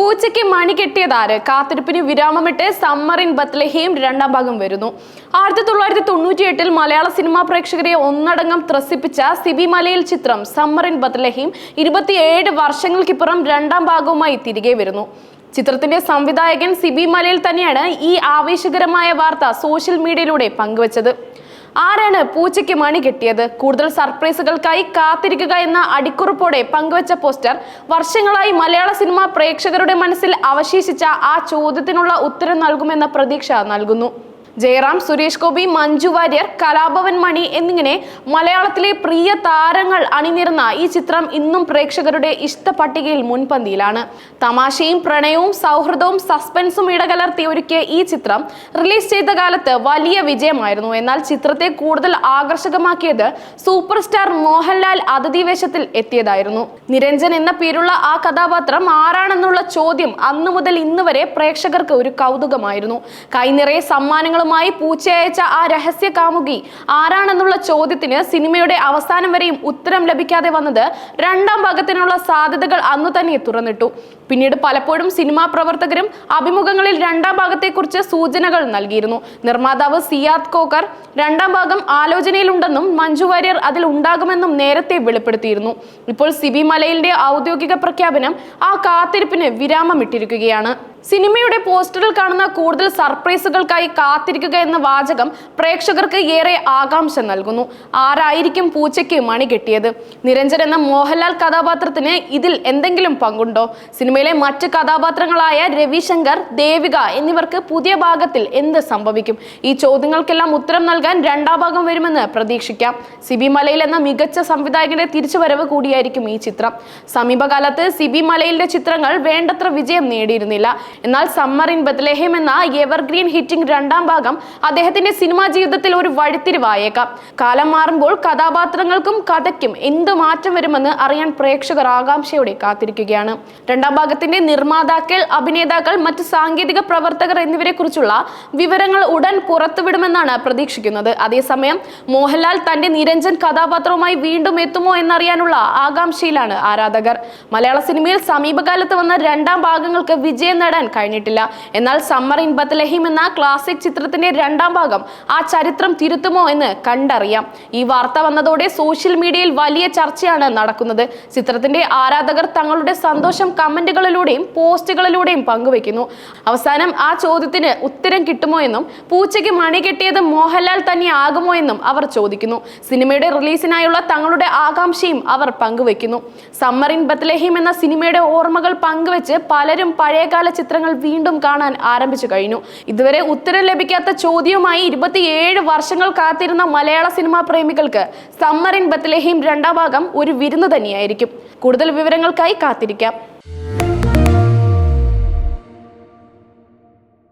പൂച്ചയ്ക്ക് മണി കെട്ടിയതാര് കാത്തിരിപ്പിന് വിരാമമിട്ട് summer in ബത്ലഹീം രണ്ടാം ഭാഗം വരുന്നു. ആയിരത്തി തൊള്ളായിരത്തി തൊണ്ണൂറ്റി എട്ടിൽ മലയാള സിനിമാ പ്രേക്ഷകരെ ഒന്നടങ്കം ത്രസിപ്പിച്ച സിബി മലയിൽ ചിത്രം സമ്മർ ഇൻ ബത്ലഹീം ഇരുപത്തിയേഴ് വർഷങ്ങൾക്കിപ്പുറം രണ്ടാം ഭാഗവുമായി തിരികെ വരുന്നു. ചിത്രത്തിന്റെ സംവിധായകൻ സിബി മലയിൽ തന്നെയാണ് ഈ ആവേശകരമായ വാർത്ത സോഷ്യൽ മീഡിയയിലൂടെ പങ്കുവച്ചത്. ആരാണ് പൂച്ചയ്ക്ക് മണി കിട്ടിയത്? കൂടുതൽ സർപ്രൈസുകൾക്കായി കാത്തിരിക്കുക എന്ന അടിക്കുറിപ്പോടെ പങ്കുവച്ച പോസ്റ്റർ വർഷങ്ങളായി മലയാള സിനിമ പ്രേക്ഷകരുടെ മനസ്സിൽ അവശേഷിച്ച ആ ചോദ്യത്തിനുള്ള ഉത്തരം നൽകുമെന്ന പ്രതീക്ഷ നൽകുന്നു. ജയറാം സുരേഷ് ഗോപി മഞ്ജു വാര്യർ കലാഭവൻ മണി എന്നിങ്ങനെ മലയാളത്തിലെ പ്രിയ താരങ്ങൾ അണിനിരുന്ന ഈ ചിത്രം ഇന്നും പ്രേക്ഷകരുടെ ഇഷ്ട പട്ടികയിൽ മുൻപന്തിയിലാണ്. തമാശയും പ്രണയവും സൗഹൃദവും സസ്പെൻസും ഇടകലർത്തി ഒരുക്കിയ ഈ ചിത്രം റിലീസ് ചെയ്ത കാലത്ത് വലിയ വിജയമായിരുന്നു. എന്നാൽ ചിത്രത്തെ കൂടുതൽ ആകർഷകമാക്കിയത് സൂപ്പർ സ്റ്റാർ മോഹൻലാൽ അതിഥി വേഷത്തിൽ എത്തിയതായിരുന്നു. നിരഞ്ജൻ എന്ന പേരുള്ള ആ കഥാപാത്രം ആരാണെന്നുള്ള ചോദ്യം അന്നു മുതൽ ഇന്ന് വരെ പ്രേക്ഷകർക്ക് ഒരു കൗതുകമായിരുന്നു. കൈനിറയെ സമ്മാനങ്ങളുമായി പൂച്ചയച്ച ആ രഹസ്യ കാമുകി ആരാണെന്നുള്ള ചോദ്യത്തിന് സിനിമയുടെ അവസാനം വരെയും ഉത്തരം ലഭിക്കാതെ വന്നത് രണ്ടാം ഭാഗത്തിനുള്ള സാധ്യതകൾ അന്നു തന്നെ തുറന്നിട്ടു. പിന്നീട് പലപ്പോഴും സിനിമാ പ്രവർത്തകരും അഭിമുഖങ്ങളിൽ രണ്ടാം ഭാഗത്തെക്കുറിച്ച് സൂചനകൾ നൽകിയിരുന്നു. നിർമ്മാതാവ് സിയാദ് കോക്കർ രണ്ടാം ഭാഗം ആലോചനയിലുണ്ടെന്നും മഞ്ജു വാര്യർ അതിൽ ഉണ്ടാകുമെന്നും നേരത്തെ വെളിപ്പെടുത്തിയിരുന്നു. ഇപ്പോൾ സിബി മലയിലിന്റെ ഔദ്യോഗിക പ്രഖ്യാപനം ആ കാത്തിരിപ്പിന് വിരാമമിട്ടിരിക്കുകയാണ്. സിനിമയുടെ പോസ്റ്ററിൽ കാണുന്ന കൂടുതൽ സർപ്രൈസുകൾക്കായി കാത്തിരിക്കുക എന്ന വാചകം പ്രേക്ഷകർക്ക് ഏറെ ആകാംക്ഷ നൽകുന്നു. ആരായിരിക്കും പൂച്ചയ്ക്ക് മണി കിട്ടിയത്? നിരഞ്ജൻ എന്ന മോഹൻലാൽ കഥാപാത്രത്തിന് ഇതിൽ എന്തെങ്കിലും പങ്കുണ്ടോ? സിനിമയിലെ മറ്റ് കഥാപാത്രങ്ങളായ രവിശങ്കർ ദേവിക എന്നിവർക്ക് പുതിയ ഭാഗത്തിൽ എന്ത് സംഭവിക്കും? ഈ ചോദ്യങ്ങൾക്കെല്ലാം ഉത്തരം നൽകാൻ രണ്ടാം ഭാഗം വരുമെന്ന് പ്രതീക്ഷിക്കാം. സിബി മലയിൽ എന്ന മികച്ച സംവിധായകന്റെ തിരിച്ചുവരവ് കൂടിയായിരിക്കും ഈ ചിത്രം. സമീപകാലത്ത് സിബി മലയിലെ ചിത്രങ്ങൾ വേണ്ടത്ര വിജയം നേടിയിരുന്നില്ല. എന്നാൽ സമ്മർ ഇൻ ബത്ലഹേം എന്ന എവർഗ്രീൻ ഹിറ്റിംഗ് രണ്ടാം ഭാഗം അദ്ദേഹത്തിന്റെ സിനിമാ ജീവിതത്തിൽ ഒരു വഴിത്തിരിവായേക്കാം. കാലം മാറുമ്പോൾ കഥാപാത്രങ്ങൾക്കും കഥയ്ക്കും എന്ത് മാറ്റം വരുമെന്ന് അറിയാൻ പ്രേക്ഷകർ ആകാംക്ഷയോടെ കാത്തിരിക്കുകയാണ്. രണ്ടാം ഭാഗത്തിന്റെ നിർമ്മാതാക്കൾ അഭിനേതാക്കൾ മറ്റ് സാങ്കേതിക പ്രവർത്തകർ എന്നിവരെ കുറിച്ചുള്ള വിവരങ്ങൾ ഉടൻ പുറത്തുവിടുമെന്നാണ് പ്രതീക്ഷിക്കുന്നത്. അതേസമയം മോഹൻലാൽ തന്റെ നിരഞ്ജൻ കഥാപാത്രവുമായി വീണ്ടും എത്തുമോ എന്നറിയാനുള്ള ആകാംക്ഷയിലാണ് ആരാധകർ. മലയാള സിനിമയിൽ സമീപകാലത്ത് വന്ന രണ്ടാം ഭാഗങ്ങൾക്ക് വിജയം നേടാൻ കഴിഞ്ഞിട്ടില്ല. എന്നാൽ സമ്മർ ഇൻ ബത്ലഹീം എന്ന ക്ലാസിക് ചിത്രത്തിന്റെ രണ്ടാം ഭാഗം ആ ചരിത്രം തിരുത്തുമോ എന്ന് കണ്ടറിയാം. ഈ വാർത്ത വന്നതോടെ സോഷ്യൽ മീഡിയയിൽ വലിയ ചർച്ചയാണ് നടക്കുന്നത്. ചിത്രത്തിന്റെ ആരാധകർ തങ്ങളുടെ സന്തോഷം കമന്റുകളിലൂടെയും പോസ്റ്റുകളിലൂടെയും പങ്കുവെക്കുന്നു അവസാനം ആ ചോദ്യത്തിന് ഉത്തരം കിട്ടുമോ എന്നും പൂച്ചയ്ക്ക് മണി കെട്ടിയത് മോഹൻലാൽ തന്നെ ആകുമോ എന്നും അവർ ചോദിക്കുന്നു. സിനിമയുടെ റിലീസിനായുള്ള തങ്ങളുടെ ആകാംക്ഷയും അവർ പങ്കുവെക്കുന്നു സമ്മർ ഇൻ ബത്ലഹീം എന്ന സിനിമയുടെ ഓർമ്മകൾ പങ്കുവെച്ച് പലരും പഴയകാല ചിത്രങ്ങൾ വീണ്ടും കാണാൻ ആരംഭിച്ചു കഴിഞ്ഞു. ഇതുവരെ ഉത്തരം ലഭിക്കാത്ത ചോദ്യവുമായി ഇരുപത്തിയേഴ് വർഷങ്ങൾ കാത്തിരുന്ന മലയാള സിനിമാ പ്രേമികൾക്ക് സമ്മറിൻ ബത്ലഹീം രണ്ടാം ഭാഗം ഒരു വിരുന്ന് തന്നെയായിരിക്കും. കൂടുതൽ വിവരങ്ങൾക്കായി കാത്തിരിക്കാം.